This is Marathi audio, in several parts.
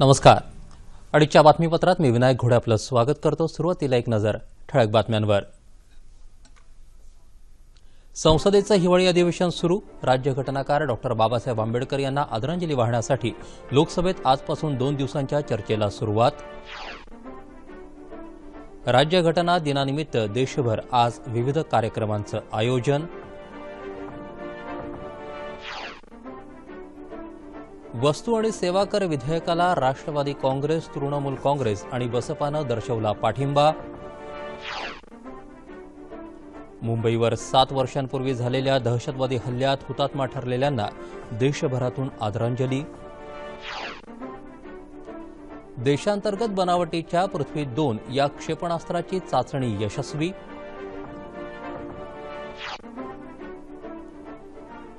नमस्कार. अडीचच्या बातमीपत्रात मी विनायक घोडे आपलं स्वागत करतो. सुरुवातीला एक नजर ठळक बातम्यांवर. संसदेचं हिवाळी अधिवेशन सुरू. राज्यघटनाकार डॉक्टर बाबासाहेब आंबेडकर यांना आदरांजली वाहण्यासाठी लोकसभेत आजपासून दोन दिवसांच्या चर्चेला सुरुवात. राज्यघटना दिनानिमित्त देशभर आज विविध कार्यक्रमांचं आयोजन. वस्तू आणि सेवा कर विधेयकाला राष्ट्रवादी काँग्रेस तृणमूल काँग्रेस आणि बसपानं दर्शवला पाठिंबा. मुंबईवर सात वर्षांपूर्वी झालेल्या दहशतवादी हल्ल्यात हुतात्मा ठरलेल्यांना देशभरातून आदरांजली. देशांतर्गत बनावटीच्या पृथ्वी दोन या क्षेपणास्त्राची चाचणी यशस्वी.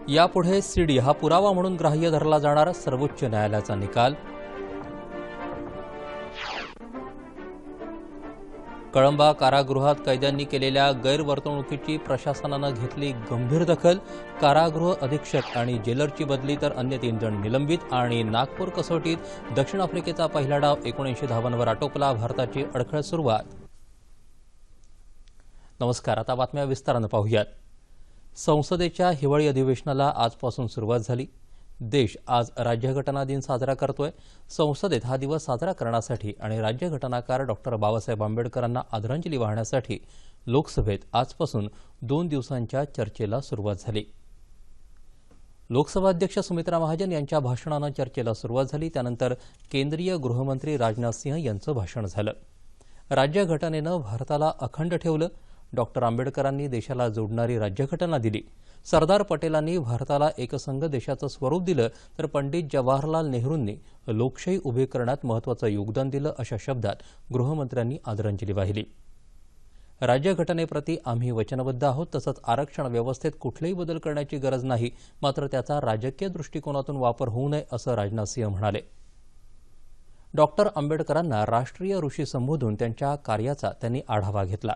यापुढे सीडी हा पुरावा म्हणून ग्राह्य धरला जाणार सर्वोच्च न्यायालयाचा निकाल. कळंबा कारागृहात कैद्यांनी केलेल्या गैरवर्तणुकीची प्रशासनानं घेतली गंभीर दखल. कारागृह अधीक्षक आणि जेलरची बदली तर अन्य तीन जण निलंबित आणि नागपूर कसोटीत दक्षिण आफ्रिकेचा पहिला डाव एकोणऐंशी धावांवर आटोपला भारताची अडखळ सुरुवात. नमस्कार आता बातम्या विस्तारानं पाहूयात. संसदेच्या हिवाळी अधिवेशनाला आजपासून सुरुवात झाली. देश आज राज्यघटना दिन साजरा करतोय. संसदेत हा दिवस साजरा करण्यासाठी आणि राज्यघटनाकार डॉक्टर बाबासाहेब आंबेडकरांना आदरांजली वाहण्यासाठी लोकसभेत आजपासून दोन दिवसांच्या चर्चेला सुरुवात झाली. लोकसभा अध्यक्ष सुमित्रा महाजन यांच्या भाषणानं चर्चेला सुरुवात झाली. त्यानंतर केंद्रीय गृहमंत्री राजनाथ सिंह यांचं भाषण झालं. राज्यघटनेनं भारताला अखंड ठेवलं. डॉक्टर आंबेडकरांनी देशाला जोडणारी राज्यघटना दिली. सरदार पटेलांनी भारताला एकसंघ देशाचं स्वरूप दिलं तर पंडित जवाहरलाल नेहरूंनी लोकशाही उभी करण्यात महत्वाचं योगदान दिलं अशा शब्दात गृहमंत्र्यांनी आदरांजली वाहिली. राज्यघटनेप्रती आम्ही वचनबद्ध आहोत तसंच आरक्षण व्यवस्थेत कुठलेही बदल करण्याची गरज नाही मात्र त्याचा राजकीय दृष्टिकोनातून वापर होऊ नये असं राजनाथ सिंह म्हणाले. डॉक्टर आंबेडकरांना राष्ट्रीय ऋषी संबोधून त्यांच्या कार्याचा त्यांनी आढावा घेतला.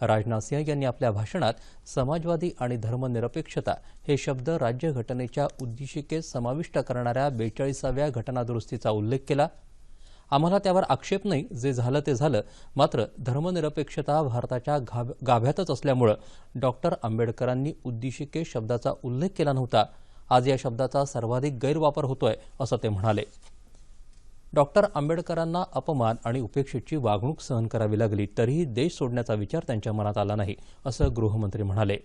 राजनाथ सिंह यांनी आपल्या भाषणात समाजवादी आणि धर्मनिरपेक्षता हे शब्द राज्यघटनेच्या उद्दिशिकेत समाविष्ट करणाऱ्या बेचाळीसाव्या घटनादुरुस्तीचा उल्लेख केला. आम्हाला त्यावर आक्षेप नाही जे झालं ते झालं. मात्र धर्मनिरपेक्षता भारताच्या गाभ गाभ्यातच असल्यामुळं डॉक्टर आंबेडकरांनी उद्दिशिके शब्दाचा उल्लेख केला नव्हता. आज या शब्दाचा सर्वाधिक गैरवापर होतोय असं ते म्हणाले. डॉक्टर आंबेडकरांना अपमान आणि उपेक्षेची वागणूक सहन करावी लागली तरीही देश सोडण्याचा विचार त्यांच्या मनात आला नाही असं गृहमंत्री म्हणाले.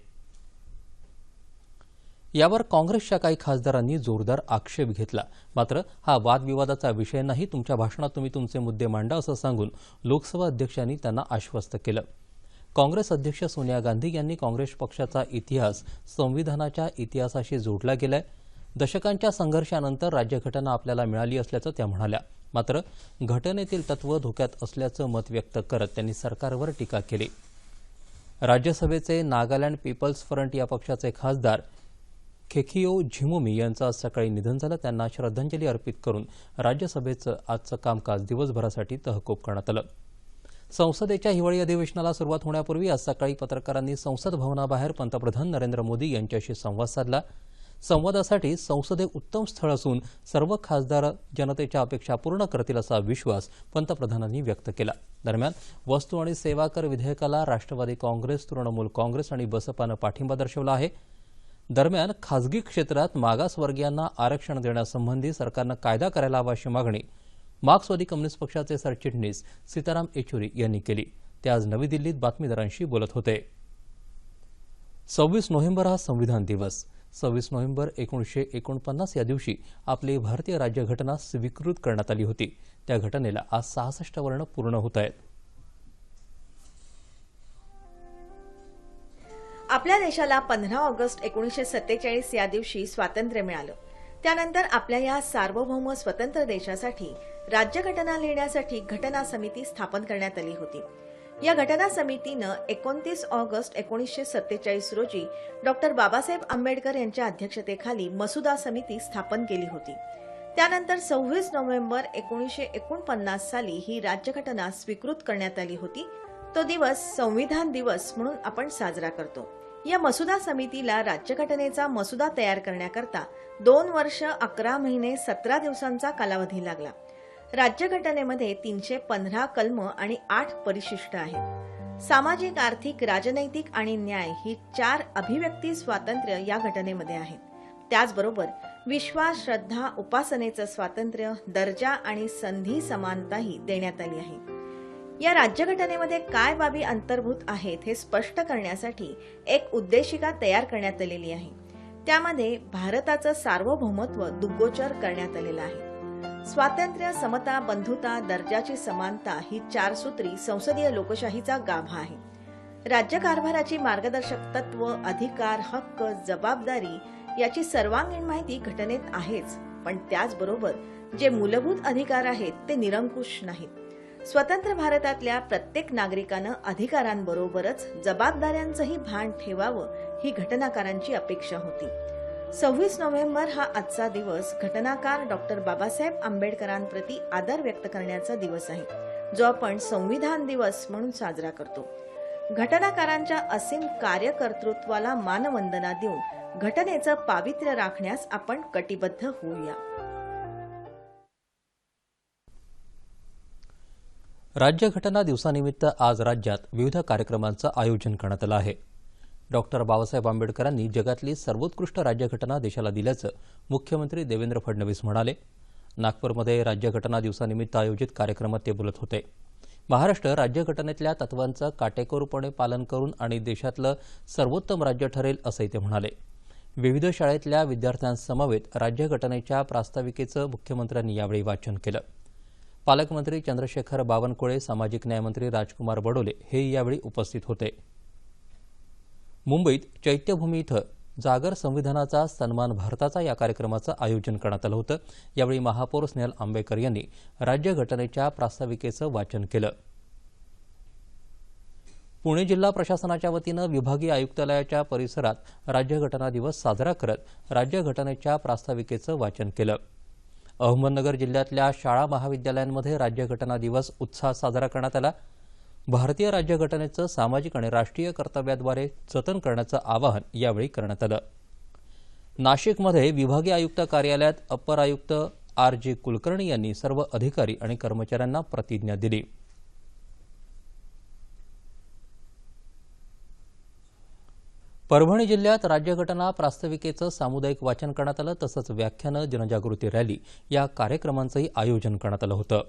यावर काँग्रेसच्या काही खासदारांनी जोरदार आक्षेप घेतला. मात्र हा वादविवादाचा विषय नाही तुमच्या भाषणात तुम्ही तुमचे मुद्दे मांडा असं सांगून लोकसभा अध्यक्षांनी त्यांना आश्वस्त केलं. काँग्रेस अध्यक्ष सोनिया गांधी यांनी काँग्रेस पक्षाचा इतिहास संविधानाच्या इतिहासाशी जोडला गेलाय. दशकांच्या संघर्षानंतर राज्यघटना आपल्याला मिळाली असल्याचं त्या म्हणाल्या. मात्र घटनेतील तत्व धोक्यात असल्याचं मत व्यक्त करत त्यांनी सरकारवर टीका केली. राज्यसभेचे नागालँड पीपल्स फ्रंट या पक्षाचे खासदार खेखिओ झिमोमी यांचं आज सकाळी निधन झालं. त्यांना श्रद्धांजली अर्पित करून राज्यसभेचं आजचं कामकाज दिवसभरासाठी तहकूब करण्यात आलं. संसदेच्या हिवाळी अधिवेशनाला सुरुवात होण्यापूर्वी आज सकाळी पत्रकारांनी संसद भवनाबाहेर पंतप्रधान नरेंद्र मोदी यांच्याशी संवाद साधला. संवादासाठी संसद हे उत्तम स्थळ असून सर्व खासदार जनतेच्या अपेक्षा पूर्ण करतील असा विश्वास पंतप्रधानांनी व्यक्त केला. दरम्यान वस्तू आणि सेवा कर विधेयकाला राष्ट्रवादी काँग्रेस तृणमूल काँग्रेस आणि बसपानं पाठिंबा दर्शवला आहे. दरम्यान खासगी क्षेत्रात मागासवर्गीयांना आरक्षण देण्यासंबंधी सरकारनं कायदा करायला हवा अशी मागणी मार्क्सवादी कम्युनिस्ट पक्षाचे सरचिटणीस सीताराम येचुरी यांनी केली. ते आज नवी दिल्लीत बातमीदारांशी बोलत होते. सव्वीस नोव्हेंबर हा संविधान दिवस. सव्वीस नोव्हेंबर एकोणीसशे एकोणपन्नास या दिवशी आपली भारतीय राज्यघटना स्वीकृत करण्यात आली होती. त्या घटनेला आज सहासष्ट वर्ण पूर्ण होत आहेत. आपल्या देशाला पंधरा ऑगस्ट एकोणीसशे सत्तेचाळीस या दिवशी स्वातंत्र्य मिळालं. त्यानंतर आपल्या या सार्वभौम स्वतंत्र देशासाठी राज्यघटना लिहिण्यासाठी घटना समिती स्थापन करण्यात आली होती. या घटना समितीनं एकोणतीस ऑगस्ट एकोणीसशे सत्तेचाळीस रोजी डॉक्टर बाबासाहेब आंबेडकर यांच्या अध्यक्षतेखाली मसुदा समिती स्थापन केली होती. त्यानंतर सव्वीस नोव्हेंबर एकोणीसशे एकोणपन्नास साली ही राज्यघटना स्वीकृत करण्यात आली होती. तो दिवस संविधान दिवस म्हणून आपण साजरा करतो. या मसुदा समितीला राज्यघटनेचा मसुदा तयार करण्याकरता दोन वर्ष अकरा महिने सतरा दिवसांचा कालावधी लागला. राज्यघटनेमध्ये तीनशे पंधरा कलम आणि आठ परिशिष्ट आहेत. सामाजिक आर्थिक राजनैतिक आणि न्याय ही चार अभिव्यक्ती स्वातंत्र्य या घटनेमध्ये आहेत. त्याचबरोबर विश्वास श्रद्धा उपासनेचं स्वातंत्र्य दर्जा आणि संधी समानताही देण्यात आली आहे. या राज्यघटनेमध्ये काय बाबी अंतर्भूत आहेत हे स्पष्ट करण्यासाठी एक उद्देशिका तयार करण्यात आलेली आहे. त्यामध्ये भारताचं सार्वभौमत्व दुग्गोचर करण्यात आलेलं आहे. स्वातंत्र्य समता बंधुता दर्जाची समानता ही चार सूत्री संसदीय लोकशाहीचा गाभा आहे. राज्यकारभाराची मार्गदर्शक तत्व अधिकार हक्क जबाबदारी याची सर्वांगीण माहिती घटनेत आहेच. पण त्याचबरोबर जे मूलभूत अधिकार आहेत ते निरंकुश नाहीत. स्वतंत्र भारतातल्या प्रत्येक नागरिकानं अधिकारांबरोबरच जबाबदाऱ्यांचंही भान ठेवावं ही घटनाकारांची अपेक्षा होती. सव्वीस नोव्हेंबर हा आजचा दिवस. घटनाकार डॉक्टर बाबासाहेब आंबेडकरांप्रती आदर व्यक्त करण्याचा दिवस आहे जो आपण संविधान दिवस म्हणून साजरा करतो. घटनाकारांच्या असीम कार्यकर्तृत्वाला मानवंदना देऊन घटनेचं पावित्र्य राखण्यास आपण कटिबद्ध होऊया. राज्यघटना दिवसानिमित्त आज राज्यात विविध कार्यक्रमांचं आयोजन करण्यात आलं आहे. डॉक्टर बाबासाहेब आंबेडकरांनी जगातली सर्वोत्कृष्ट राज्यघटना देशाला दिल्याचं मुख्यमंत्री देवेंद्र फडणवीस म्हणाले. नागपूरमध्ये राज्यघटना दिवसानिमित्त आयोजित कार्यक्रमात ते बोलत होते. महाराष्ट्र राज्यघटनेतल्या तत्वांचं काटेकोरपणे पालन करून आणि देशातलं सर्वोत्तम राज्य ठरेल असंही ते म्हणाले. विविध शाळेतल्या विद्यार्थ्यांसमवेत राज्यघटनेच्या प्रास्ताविकेचं मुख्यमंत्र्यांनी यावेळी वाचन केलं. पालकमंत्री चंद्रशेखर बावनकुळे सामाजिक न्यायमंत्री राजकुमार बडोले हे यावेळी उपस्थित होते. मुंबईत चैत्यभूमी इथं जागर संविधानाचा सन्मान भारताचा या कार्यक्रमाचं आयोजन करण्यात आलं होतं. यावेळी महापौर स्नेहल आंबेकर यांनी राज्यघटनेच्या प्रास्ताविकेचं वाचन केलं. पुणे जिल्हा प्रशासनाच्या वतीनं विभागीय आयुक्तालयाच्या परिसरात राज्यघटना दिवस साजरा करत राज्यघटनेच्या प्रास्ताविकेचं वाचन केलं. अहमदनगर जिल्ह्यातल्या शाळा महाविद्यालयांमध्ये राज्यघटना दिवस उत्साहात साजरा करण्यात आला. भारतीय राज्यघटनेचं सामाजिक आणि राष्ट्रीय कर्तव्याद्वारे जतन करण्याचं आवाहन यावेळी करण्यात आलं. नाशिकमध्ये विभागीय आयुक्त कार्यालयात अपर आयुक्त आर जी कुलकर्णी यांनी सर्व अधिकारी आणि कर्मचाऱ्यांना प्रतिज्ञा दिली. परभणी जिल्ह्यात राज्यघटना प्रास्ताविकेचं सामुदायिक वाचन करण्यात आलं तसंच व्याख्यानं जनजागृती रॅली या कार्यक्रमांचंही आयोजन करण्यात आलं होतं.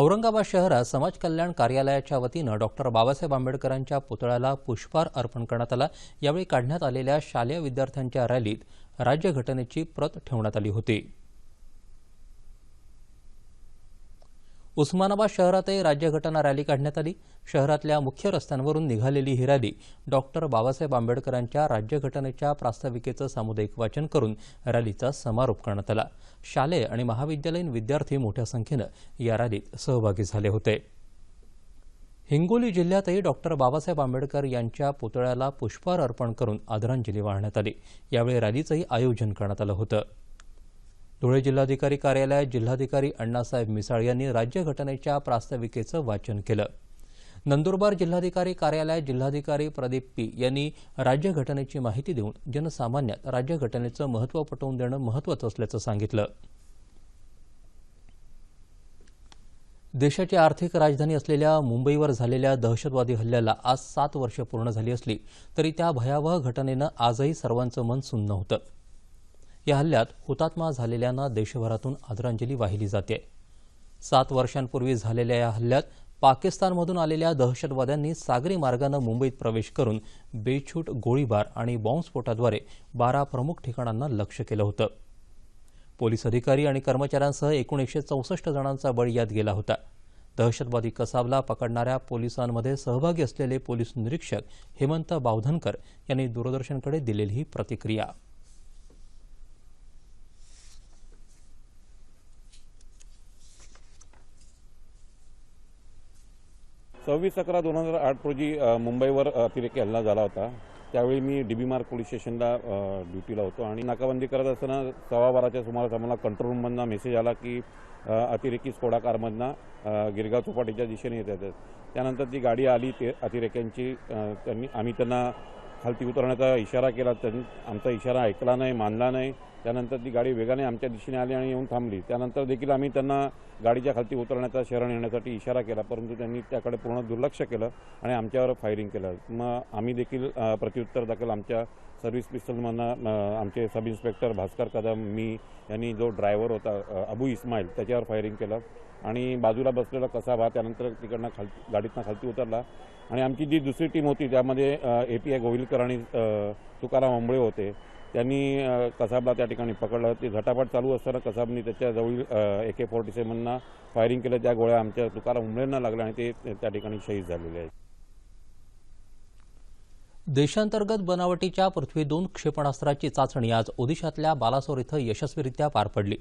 औरंगाबाद शहरात समाज कल्याण कार्यालयाच्या वतीनं डॉक्टर बाबासाहेब आंबेडकरांच्या पुतळ्याला पुष्पहार अर्पण करण्यात आला. यावेळी काढण्यात आलेल्या शालेय विद्यार्थ्यांच्या रॅलीत राज्यघटनेची प्रत ठेवण्यात आली होती. उस्मानाबाद शहरातही राज्यघटना रॅली काढण्यात आली. शहरातल्या मुख्य रस्त्यांवरून निघालेली ही रॅली डॉक्टर बाबासाहेब आंबेडकरांच्या राज्यघटनेच्या प्रास्ताविकेचं सामुदायिक वाचन करून रॅलीचा समारोप करण्यात आला. शालेय आणि महाविद्यालयीन विद्यार्थी मोठ्या संख्येनं या रॅलीत सहभागी झाले होते. हिंगोली जिल्ह्यातही डॉक्टर बाबासाहेब आंबेडकर यांच्या पुतळ्याला पुष्पहार अर्पण करून आदरांजली वाहण्यात आली. यावेळी रॅलीचंही आयोजन करण्यात आलं होतं. धुळे जिल्हाधिकारी कार्यालयात जिल्हाधिकारी अण्णासाहेब मिसाळ यांनी राज्यघटनेच्या प्रास्ताविकेचं वाचन केलं. नंदुरबार जिल्हाधिकारी कार्यालयात जिल्हाधिकारी प्रदीप पी यांनी राज्यघटनेची माहिती देऊन जनसामान्यात राज्यघटनेचं महत्त्व पटवून देणं महत्त्वाचं असल्याचं सांगितलं. देशाची आर्थिक राजधानी असलेल्या मुंबईवर झालेल्या दहशतवादी हल्ल्याला आज सात वर्ष पूर्ण झाली असली तरी त्या भयावह घटनेनं आजही सर्वांचं मन सुन्न होतं. या हल्ल्यात हुतात्मा झालेल्यांना देशभरातून आदरांजली वाहिली जाते. सात वर्षांपूर्वी झालेल्या या हल्ल्यात पाकिस्तानमधून आलेल्या दहशतवाद्यांनी सागरी मार्गानं मुंबईत प्रवेश करून बेछूट गोळीबार आणि बॉम्बस्फोटाद्वारे बारा प्रमुख ठिकाणांना लक्ष्य केलं होतं. पोलीस अधिकारी आणि कर्मचाऱ्यांसह एकूण एकशे चौसष्ट जणांचा बळी यात गेला होता. दहशतवादी कसाबला पकडणाऱ्या पोलिसांमध्ये सहभागी असलेले पोलीस निरीक्षक हेमंत बावधनकर यांनी दूरदर्शनकडे दिलेली ही प्रतिक्रिया. सव्वीस अकरा दोन हजार आठ रोजी मुंबईवर अतिरेकी हल्ला झाला होता. त्यावेळी मी डी बी मार्ग पोलीस स्टेशनला ड्युटीला होतो आणि नाकाबंदी करत असताना सव्वा बाराच्या सुमारास आम्हाला कंट्रोल रूममधनं मेसेज आला की अतिरेकी स्फोडा कारमधनं गिरगाव चौपाटीच्या दिशेने येत आहेत. त्यानंतर ती गाडी आली ते अतिरेक्यांची त्यांनी आम्ही त्यांना खालती उतरण्याचा इशारा केला. त्यांनी आमचा इशारा ऐकला नाही मानला नाही. त्यानंतर ती गाडी वेगाने आमच्या दिशेने आली आणि येऊन थांबली. त्यानंतर देखील आम्ही त्यांना गाडीच्या खालती उतरण्याचा शरण येण्यासाठी इशारा केला परंतु त्यांनी त्याकडे पूर्ण दुर्लक्ष केलं आणि आमच्यावर फायरिंग केलं. मग आम्ही देखील प्रत्युत्तर दाखल आमच्या सर्व्हिस पिस्टलमधनं आमचे सब इन्स्पेक्टर भास्कर कदम मी यांनी जो ड्रायव्हर होता अबू इस्माईल त्याच्यावर फायरिंग केलं आणि बाजूला बसलेला कसाबा त्यानंतर तिकडनं खालती गाडीतनं खालती उतरला आणि आमची जी दुसरी टीम होती त्यामध्ये ए पी आय गोविलकर आणि तुकाराम आंबळे होते. त्यांनी कसाबला त्या ठिकाणी पकडलं. ते झटापट चालू असताना कसाबनी त्याच्याजवळील ए के फोर्टी सेवनना फायरिंग केलं. त्या गोळ्या आमच्या तुकाराम आंबळेंना लागल्या आणि ते त्या ठिकाणी शहीद झालेले आहेत. देशांतर्गत बनावटीच्या पृथ्वी दोन क्षेपणास्त्राची चाचणी आज ओदिशातल्या बालासोर इथं यशस्वीरित्या पार पडली.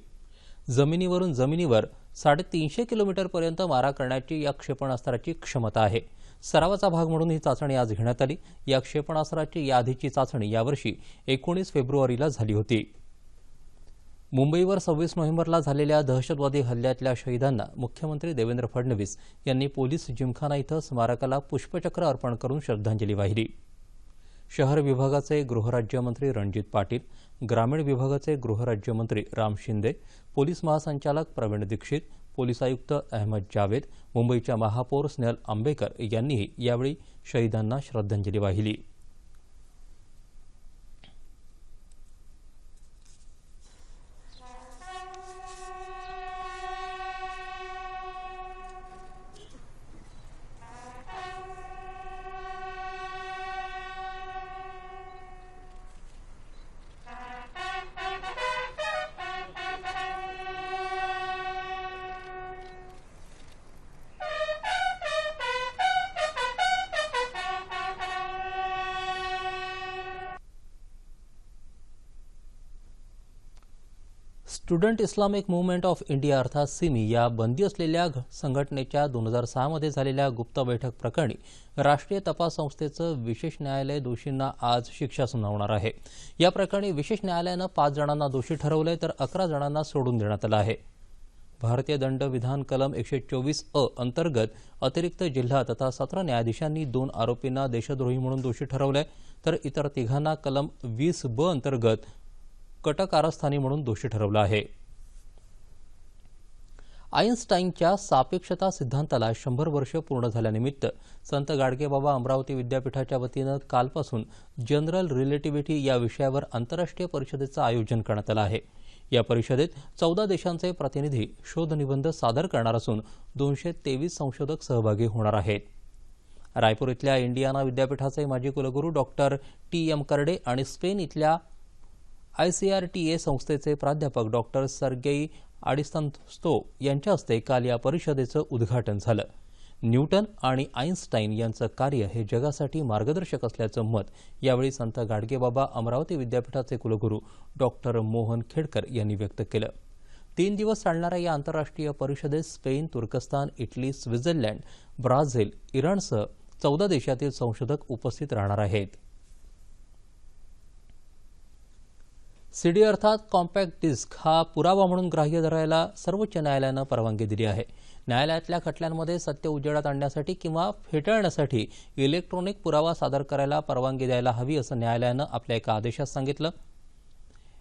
जमिनीवरून जमिनीवर साडेतीनशे किलोमीटरपर्यंत मारा करण्याची या क्षेपणास्त्राची क्षमता आहे. सरावाचा भाग म्हणून ही चाचणी आज घेण्यात आली. या क्षेपणास्त्राची याआधीची चाचणी यावर्षी एकोणीस फेब्रुवारीला झाली होती. मुंबईवर सव्वीस नोव्हेंबरला झालेल्या दहशतवादी हल्ल्यातल्या शहीदांना मुख्यमंत्री देवेंद्र फडणवीस यांनी पोलीस जिमखाना इथं स्मारकाला पुष्पचक्र अर्पण करून श्रद्धांजली वाहिली. शहर विभागाचे गृहराज्यमंत्री रणजित पाटील ग्रामीण विभागाचे गृहराज्यमंत्री राम शिंदे पोलीस महासंचालक प्रवीण दीक्षित पोलीस आयुक्त अहमद जावेद मुंबईच्या महापौर स्नेहल आंबेकर यांनीही यावेळी शहीदांना श्रद्धांजली वाहिली. Student Islamic movement of India अर्थात सिमी या बंदी असलेल्या घ- संघटनेच्या दोन हजार सहामध्ये झालेल्या गुप्त बैठक प्रकरणी राष्ट्रीय तपास संस्थेचं विशेष न्यायालय दोषींना आज शिक्षा सुनावणार आहे. या प्रकरणी विशेष न्यायालयानं पाच जणांना दोषी ठरवलंय तर अकरा जणांना सोडून देण्यात आलं आहे. भारतीय दंड विधान कलम एकशे चोवीस अ अंतर्गत अतिरिक्त जिल्हा तथा सत्र न्यायाधीशांनी दोन आरोपींना देशद्रोही म्हणून दोषी ठरवलंय. तर इतर तिघांना कलम वीस ब अंतर्गत कटकारस्थानी म्हणून दोषी ठरवलं आहे. आईन्स्टाईनच्या सापेक्षता सिद्धांताला शंभर वर्ष पूर्ण झाल्यानिमित्त संत गाडगेबाबा अमरावती विद्यापीठाच्या वतीनं कालपासून जनरल रिलेटिव्हिटी या विषयावर आंतरराष्ट्रीय परिषदेचं आयोजन करण्यात आलं आहे. या परिषदेत चौदा देशांचे प्रतिनिधी शोधनिबंध सादर करणार असून दोनशे तेवीस संशोधक सहभागी होणार आहेत. रायपूर इथल्या इंडियाना विद्यापीठाचे माजी कुलगुरू डॉक्टर टी एम करडे आणि स्पेन इथल्या I C R T A संस्थेचे प्राध्यापक डॉक्टर सर्गेई आडिस्तंस्तो यांच्या हस्ते काल या परिषदेचं उद्घाटन झालं. न्यूटन आणि आईन्स्टाईन यांचं कार्य हे जगासाठी मार्गदर्शक असल्याचं मत यावेळी संत गाडगेबाबा अमरावती विद्यापीठाचे कुलगुरू डॉक्टर मोहन खेडकर यांनी व्यक्त केलं. तीन दिवस चालणाऱ्या या आंतरराष्ट्रीय परिषदेत स्पेन तुर्कस्तान इटली स्वित्झर्लंड ब्राझील इराणसह चौदा देशातील संशोधक उपस्थित राहणार आहेत. सीडी अर्थात कॉम्पॅक्ट डिस्क हा पुरावा म्हणून ग्राह्य धरायला सर्वोच्च न्यायालयानं परवानगी दिली आहे. न्यायालयातल्या खटल्यांमध्ये सत्य उजेडात आणण्यासाठी किंवा फेटाळण्यासाठी इलेक्ट्रॉनिक पुरावा सादर करायला परवानगी द्यायला हवी असं न्यायालयानं आपल्या एका आदेशात सांगितलं.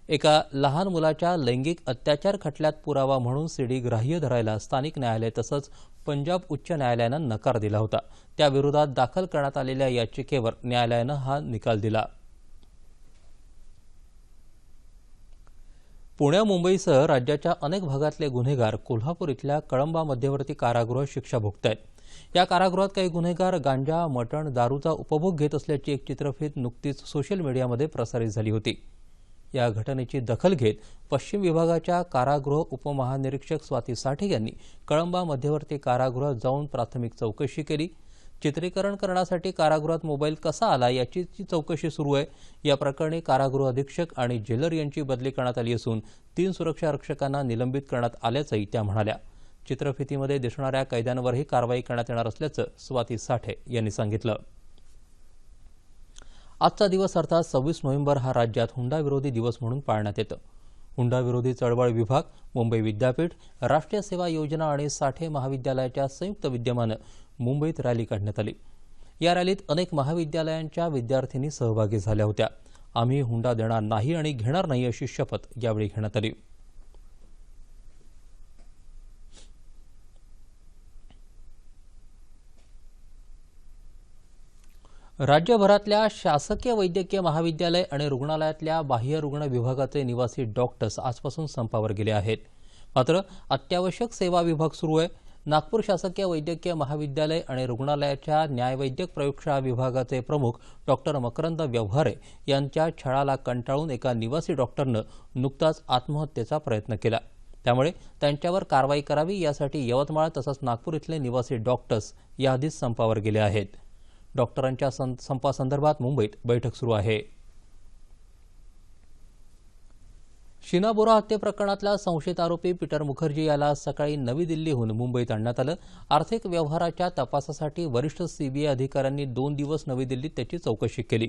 एका लहान मुलाच्या लैंगिक अत्याचार खटल्यात पुरावा म्हणून सीडी ग्राह्य धरायला स्थानिक न्यायालय तसंच पंजाब उच्च न्यायालयानं नकार दिला होता. त्याविरोधात दाखल करण्यात आलेल्या याचिकेवर न्यायालयानं हा निकाल दिला. पुण्या मुंबईसह राज्याच्या अनेक भागातले गुन्हेगार कोल्हापूर इथल्या कळंबा मध्यवर्ती कारागृहात शिक्षा भोगतायत या कारागृहात काही गुन्हेगार गांजा मटण दारूचा उपभोग घेत असल्याची एक चित्रफित नुकतीच सोशल मीडियामध्ये प्रसारित झाली होती. या घटनेची दखल घेत पश्चिम विभागाच्या कारागृह उपमहानिरीक्षक स्वाती साठे यांनी कळंबा मध्यवर्ती कारागृहात जाऊन प्राथमिक चौकशी केली. चित्रीकरण करण्यासाठी कारागृहात मोबाईल कसा आला याची चौकशी सुरू आहे. या प्रकरणी कारागृह अधीक्षक आणि जेलर यांची बदली करण्यात आली असून तीन सुरक्षा रक्षकांना निलंबित करण्यात आल्याचंही त्या म्हणाल्या. चित्रफितीमध्ये दिसणाऱ्या कैद्यांवरही कारवाई करण्यात येणार असल्याचं स्वाती साठे यांनी सांगितलं. आजचा दिवस अर्थात सव्वीस नोव्हेंबर हा राज्यात हुंडाविरोधी दिवस म्हणून पाळण्यात येतं. हुंडाविरोधी चळवळ विभाग मुंबई विद्यापीठ राष्ट्रीय सेवा योजना आणि साठे महाविद्यालयाच्या संयुक्त विद्यमानं मुंबईत रॅली काढण्यात आली. या रॅलीत अनेक महाविद्यालयांच्या विद्यार्थिनी सहभागी झाल्या होत्या. आम्ही हुंडा देणार नाही आणि घेणार नाही अशी शपथ यावेळी घेण्यात आली. राज्यभरातल्या शासकीय वैद्यकीय महाविद्यालय आणि रुग्णालयातल्या बाह्य रुग्ण विभागाचे निवासी डॉक्टर्स आजपासून संपावर गेले आहेत. मात्र अत्यावश्यक सेवा विभाग सुरू आहे. नागपूर शासकीय वैद्यकीय महाविद्यालय आणि रुग्णालयाच्या न्यायवैद्यक प्रयोगशाळा विभागाचे प्रमुख डॉक्टर मकरंद व्यवहारे यांच्या छळाला कंटाळून एका निवासी डॉक्टरनं नुकताच आत्महत्येचा प्रयत्न केला. त्यामुळे त्यांच्यावर कारवाई करावी यासाठी यवतमाळ तसंच नागपूर इथले निवासी डॉक्टर्स याआधीच संपावर गेले आहेत. डॉक्टरांच्या सं- संपासंदर्भात मुंबईत बैठक सुरू आहे. शीना बोरा हत्येप्रकरणातला संशयित आरोपी पीटर मुखर्जी याला सकाळी नवी दिल्लीहून मुंबईत आणण्यात आलं. आर्थिक व्यवहाराच्या तपासासाठी वरिष्ठ सीबीआय अधिकाऱ्यांनी दोन दिवस नवी दिल्लीत त्याची चौकशी केली.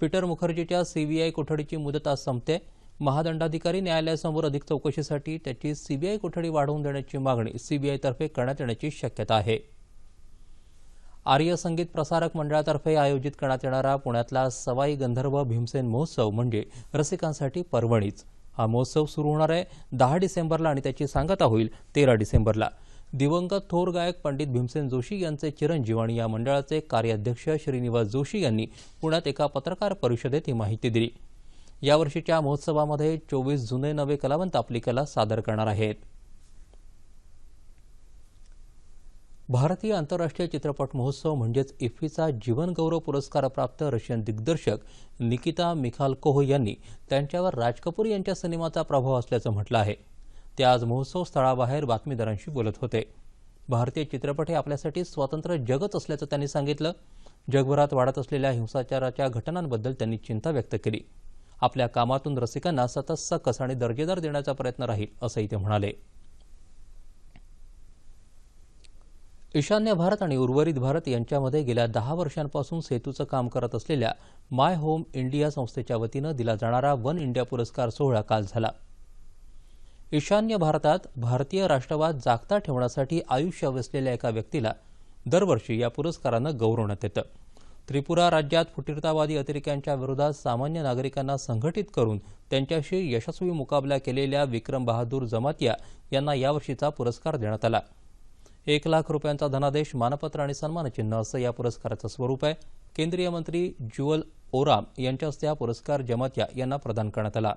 पीटर मुखर्जीच्या सीबीआय कोठडीची मुदत आज संपते. महादंडाधिकारी न्यायालयासमोर अधिक चौकशीसाठी त्याची सीबीआय कोठडी वाढवून देण्याची मागणी सीबीआयतर्फे करण्यात येण्याची शक्यता आहे. आर्य संगीत प्रसारक मंडळातर्फे आयोजित करण्यात येणारा पुण्यातला सवाई गंधर्व भीमसेन महोत्सव म्हणजे रसिकांसाठी पर्वणीच. हा महोत्सव सुरू होणार आहे दहा डिसेंबरला आणि त्याची सांगता होईल तेरा डिसेंबरला. दिवंगत थोर गायक पंडित भीमसेन जोशी यांचे चिरंजीव आणि या मंडळाचे कार्याध्यक्ष श्रीनिवास जोशी यांनी पुण्यात एका पत्रकार परिषदेत ही माहिती दिली. यावर्षीच्या महोत्सवामध्ये चोवीस जुने नवे कलावंत आपली कला सादर करणार आहेत. भारतीय आंतरराष्ट्रीय चित्रपट महोत्सव म्हणजेच इफ्फीचा जीवनगौरव पुरस्कारप्राप्त रशियन दिग्दर्शक निकिता मिखालकोह यांनी त्यांच्यावर राज कपूर यांच्या सिनेमाचा प्रभाव असल्याचं म्हटलं आहे. ते आज महोत्सव स्थळाबाहेर बातमीदारांशी बोलत होते. भारतीय चित्रपट हे आपल्यासाठी स्वतंत्र जगत असल्याचं त्यांनी सांगितलं. जगभरात वाढत असलेल्या हिंसाचाराच्या घटनांबद्दल त्यांनी चिंता व्यक्त केली. आपल्या कामातून रसिकांना सतत सकस आणि दर्जेदार देण्याचा प्रयत्न राहील असंही ते म्हणाले. ईशान्य भारत आणि उर्वरित भारत यांच्यामध्ये गेल्या दहा वर्षांपासून सेतूचं काम करत असलेल्या माय होम इंडिया संस्थेच्या वतीनं दिला जाणारा वन इंडिया पुरस्कार सोहळा काल झाला. ईशान्य भारतात भारतीय राष्ट्रवाद जागता ठेवण्यासाठी आयुष्य वेचलेल्या एका व्यक्तीला दरवर्षी या पुरस्कारानं गौरवण्यात येतं. त्रिपुरा राज्यात फुटीरतावादी अतिरेक्यांच्या विरोधात सामान्य नागरिकांना संघटित करून त्यांच्याशी यशस्वी मुकाबला केलेल्या विक्रम बहादूर जमातिया यांना यावर्षीचा पुरस्कार देण्यात आला. एक लाख रुपयांचा धनादेश मानपत्र आणि सन्मानचिन्ह असं या पुरस्काराचं स्वरूप आहे. केंद्रीय मंत्री जुअल ओराम यांच्या हस्ते हा पुरस्कार जमातिया यांना प्रदान करण्यात आला.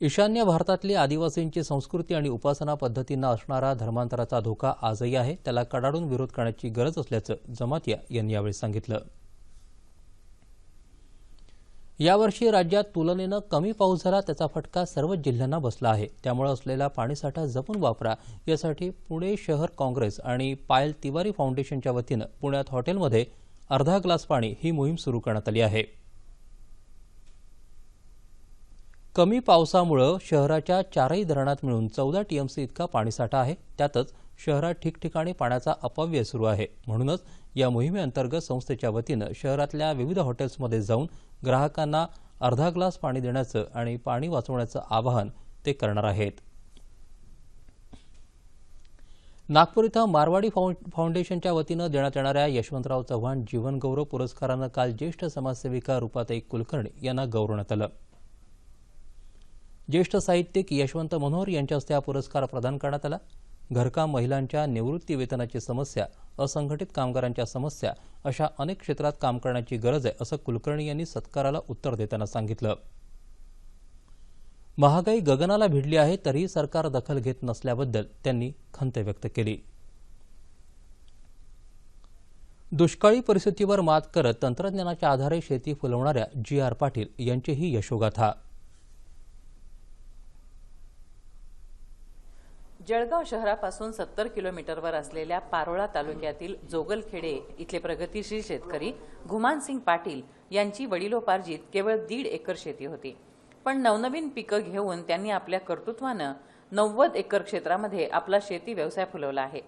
ईशान्य भारतातली आदिवासींची संस्कृती आणि उपासना पद्धतींना असणारा धर्मांतराचा धोका आजही आहे. त्याला कडाडून विरोध करण्याची गरज असल्याचं जमातिया यांनी यावेळी सांगितलं. यावर्षी राज्यात तुलनेनं कमी पाऊस झाला त्याचा फटका सर्वच जिल्ह्यांना बसला आहे. त्यामुळे असलेला पाणीसाठा जपून वापरा यासाठी पुणे शहर काँग्रेस आणि पायल तिवारी फाउंडेशनच्या वतीनं पुण्यात हॉटेलमध्ये अर्धा ग्लास पाणी ही मोहीम सुरू करण्यात आली आहे. कमी पावसामुळं शहराच्या चारही धरणात मिळून चौदा टीएमसी इतका पाणीसाठा आहे. त्यातच शहरात ठिकठिकाणी पाण्याचा अपव्यय सुरू आहे. म्हणूनच या मोहिमेअंतर्गत संस्थेच्या वतीनं शहरातल्या विविध हॉटेल्समध्ये जाऊन ग्राहकांना अर्धा ग्लास पाणी देण्याचं आणि पाणी वाचवण्याचं आवाहन ते करणार आहेत. नागपूर इथं मारवाडी फाउंडेशनच्या वतीनं देण्यात येणाऱ्या यशवंतराव चव्हाण जीवनगौरव पुरस्कारानं काल ज्येष्ठ समाजसेविका रुपाताई कुलकर्णी यांना गौरवण्यात आलं. ज्येष्ठ साहित्यिक यशवंत मनोहर यांच्या हस्ते हा पुरस्कार प्रदान करण्यात आला. घरकाम महिलांच्या निवृत्ती वेतनाची समस्या असंघटित कामगारांच्या समस्या अशा अनेक क्षेत्रात काम करण्याची गरज आहे असं कुलकर्णी यांनी सत्काराला उत्तर देताना सांगितलं. महागाई गगनाला भिडली आहे तरीही सरकार दखल घेत नसल्याबद्दल त्यांनी खंत व्यक्त केली. दुष्काळी परिस्थितीवर मात करत तंत्रज्ञानाच्या आधारे शेती फुलवणाऱ्या जी आर पाटील यांचीही यशोगाथा जळगाव शहरापासून सत्तर किलोमीटरवर असलेल्या पारोळा तालुक्यातील जोगलखेडे इथले प्रगतीशील शेतकरी घुमानसिंग पाटील यांची वडिलोपार्जित केवळ दीड एकर शेती होती. पण नवनवीन पिकं घेऊन त्यांनी आपल्या कर्तृत्वानं नव्वद एकर क्षेत्रामध्ये आपला शेती व्यवसाय फुलवला आहे.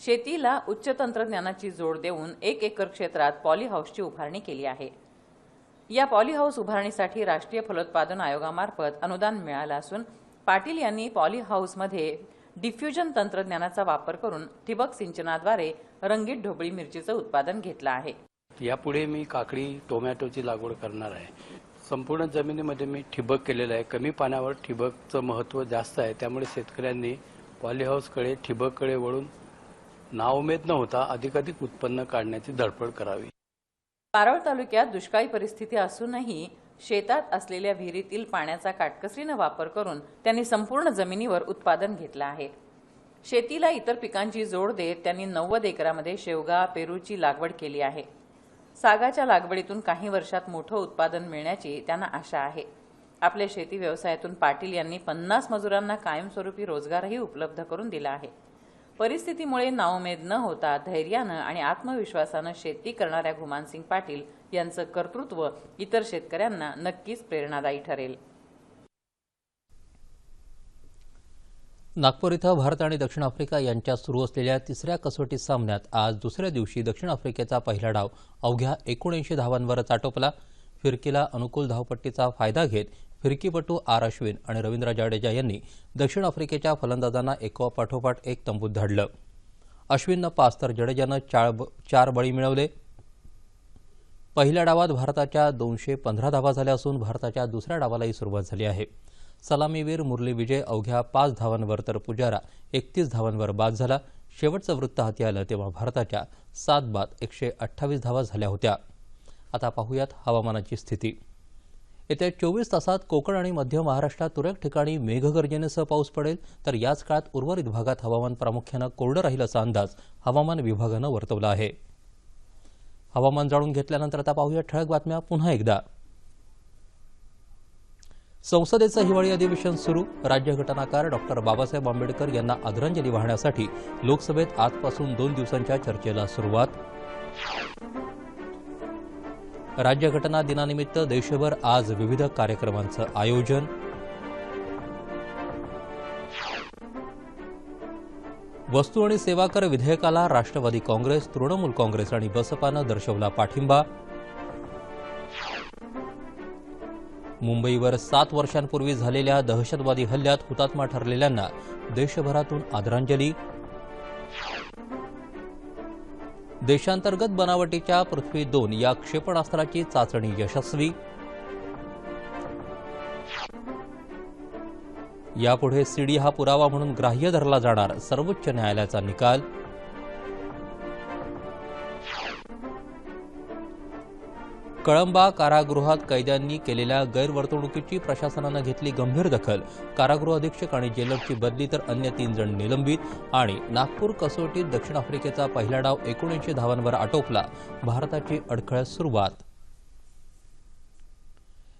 शेतीला उच्च तंत्रज्ञानाची जोड देऊन एक एकर क्षेत्रात पॉली हाऊसची उभारणी केली आहे. या पॉली हाऊस उभारणीसाठी राष्ट्रीय फलोत्पादन आयोगामार्फत अनुदान मिळालं असून पाटील यांनी पॉली हाऊसमध्ये डिफ्युजन तंत्रज्ञानाचा वापर करून ठिबक सिंचनाद्वारे रंगीत ढोबळी मिरचीचं उत्पादन घेतलं आहे. यापुढे मी काकडी टोमॅटोची लागवड करणार आहे. संपूर्ण जमिनीमध्ये मी ठिबक केलेलं आहे. कमी पाण्यावर ठिबकचं महत्त्व जास्त आहे. त्यामुळे शेतकऱ्यांनी पॉलीहाऊसकडे ठिबककडे वळून नावमेद न होता अधिकाधिक उत्पन्न काढण्याची धडपड करावी. पारोळ तालुक्यात दुष्काळी परिस्थिती असूनही शेतात असलेल्या विहिरीतील पाण्याचा काटकसरीनं वापर करून त्यांनी संपूर्ण जमिनीवर उत्पादन घेतलं आहे. शेतीला इतर पिकांची जोड देत त्यांनी नव्वद एकरामध्ये शेवगा पेरूची लागवड केली आहे. सागाच्या लागवडीतून काही वर्षात मोठं उत्पादन मिळण्याची त्यांना आशा आहे. आपल्या शेती व्यवसायातून पाटील यांनी पन्नास मजुरांना कायमस्वरूपी रोजगारही उपलब्ध करून दिला आहे. परिस्थितीमुळे नाउमेद न होता धैर्यानं आणि आत्मविश्वासानं शेती करणाऱ्या घुमानसिंग पाटील यांचं कर्तृत्व इतर शेतकऱ्यांना नक्कीच प्रेरणादायी ठरेल. नागपूर इथं भारत आणि दक्षिण आफ्रिका यांच्यात सुरू असलेल्या तिसऱ्या कसोटी सामन्यात आज दुसऱ्या दिवशी दक्षिण आफ्रिकेचा पहिला डाव अवघ्या एकोणऐंशी धावांवरच आटोपला फिरकीला अनुकूल धावपट्टीचा फायदा घेत फिरकीपटू आर अश्विन आणि रवींद्र जाडेजा यांनी दक्षिण आफ्रिकेच्या फलंदाजांना एकोपाठोपाठ एक तंबूत धाडलं. अश्विननं पाच तर जडेजानं चार ब- चार बळी मिळवले. पहिल्या डावात भारताच्या दोनशे पंधरा धावा झाल्या असून भारताच्या दुसऱ्या डावालाही सुरुवात झाली आहे. सलामीवीर मुरली विजय अवघ्या पाच धावांवर तर पुजारा एकतीस धावांवर बाद झाला. शेवटचं वृत्त हाती आलं तेव्हा भारताच्या सात बाद एकशे अठ्ठावीस धावा झाल्या होत्या. आता पाहूयात हवामानाची स्थिती. येत्या चोवीस तासात कोकण आणि मध्य महाराष्ट्रात तुरळक ठिकाणी मेघगर्जनेसह पाऊस पडेल. तर याच काळात उर्वरित भागात हवामान प्रामुख्यानं कोरडं राहील असा अंदाज हवामान विभागानं वर्तवला आहे. हवामान जाणून घेतल्यानंतर आता पाहूया ठळक बातम्या पुन्हा एकदा. संसदेचं हिवाळी अधिवेशन सुरू. राज्यघटनाकार डॉक्टर बाबासाहेब आंबेडकर यांना आदरांजली वाहण्यासाठी लोकसभेत आजपासून दोन दिवसांच्या चर्चेला सुरुवात. राज्यघटना दिनानिमित्त देशभर आज विविध कार्यक्रमांचं आयोजन. वस्तू आणि सेवा कर विधेयकाला राष्ट्रवादी काँग्रेस तृणमूल काँग्रेस आणि बसपानं दर्शवला पाठिंबा. मुंबईवर सात वर्षांपूर्वी झालेल्या दहशतवादी हल्ल्यात हुतात्मा ठरलेल्यांना देशभरातून आदरांजली. देशांतर्गत बनावटीच्या पृथ्वी दोन या क्षेपणास्त्राची चाचणी यशस्वी. यापुढे सीडी हा पुरावा म्हणून ग्राह्य धरला जाणार सर्वोच्च न्यायालयाचा निकाल. कळंबा कारागृहात कैद्यांनी केलेल्या गैरवर्तणुकीची प्रशासनानं घेतली गंभीर दखल. कारागृह अधीक्षक आणि जेलरची बदली तर अन्य तीन जण निलंबित आणि नागपूर कसोटीत दक्षिण आफ्रिकेचा पहिला डाव एकोणऐंशी धावांवर आटोपला. भारताची अडखळ्यात सुरुवात.